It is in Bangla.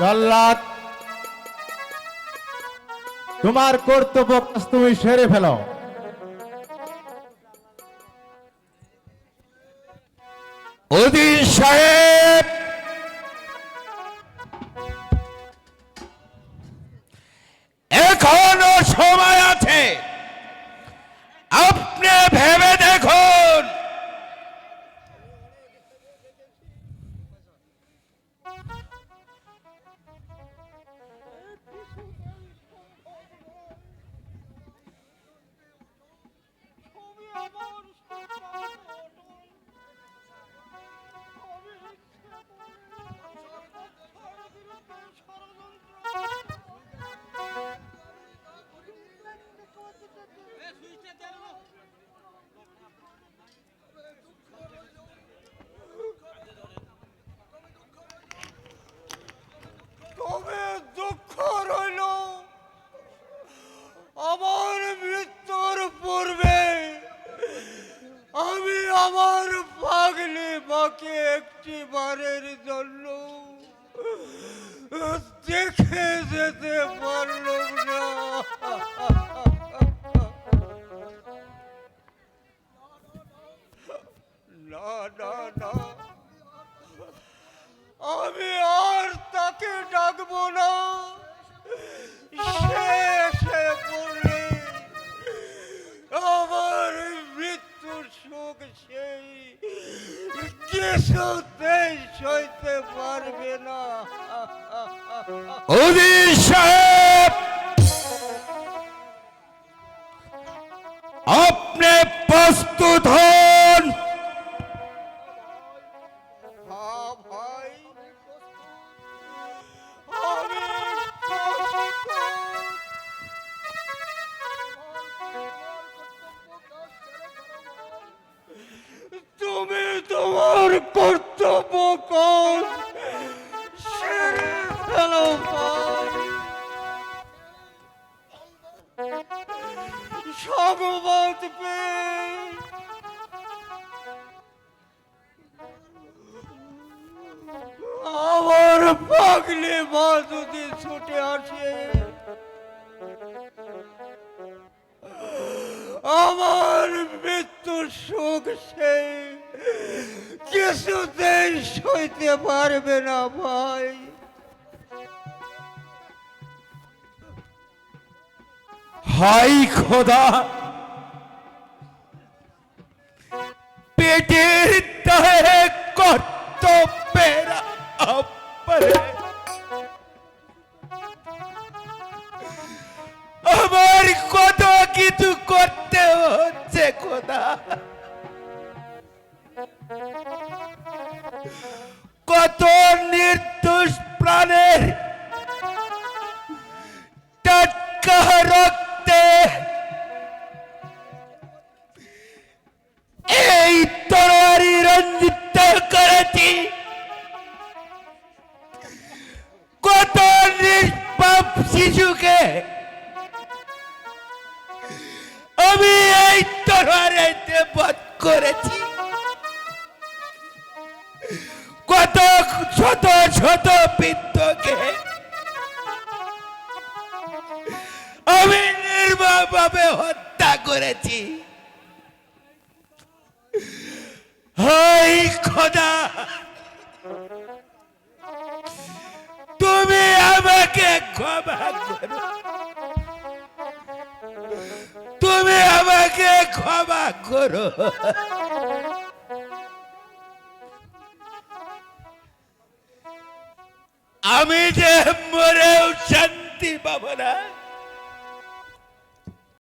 জল্লাদ তোমার কর্তব্য কাজ তুমি সেরে ফেলো। সাহেব! এখনও সময় আছে। দুঃখ আমার মৃত্যুর পূর্বে আমি আমার একটি বারের জন্য। দেখে আমি আর তাকে ডাকবো না। সে এসে আমার মৃত্যুর সুখ সেই কিছুতেই সইতে পারবে না। অধীর সাহেব, আপনি প্রস্তুত হন। তোমার কর্তব্য কাজ সেরে ফেলো। সংবাদ পেয়ে। আমার পাগলে মা যদি ছুটে আসে। আমার মৃত্যুর সুখ সে কিছুতেই সইতে পারবে না ভাই। হাই খোদা। পেটের দায়ে কর্তব্যের প্রাণের টাটকা রক্তে। এই তরবারি রঞ্জিত করেছি। কত নিষ্পাপ শিশুকে আমি এই তরবারিতে বধ করেছি। নির্মমভাবে হত্যা করেছি। খোদা। তুমি আমাকে ক্ষমা করো। তুমি আমাকে ক্ষমা করো। আমি যে মরেও শান্তি পাবো না।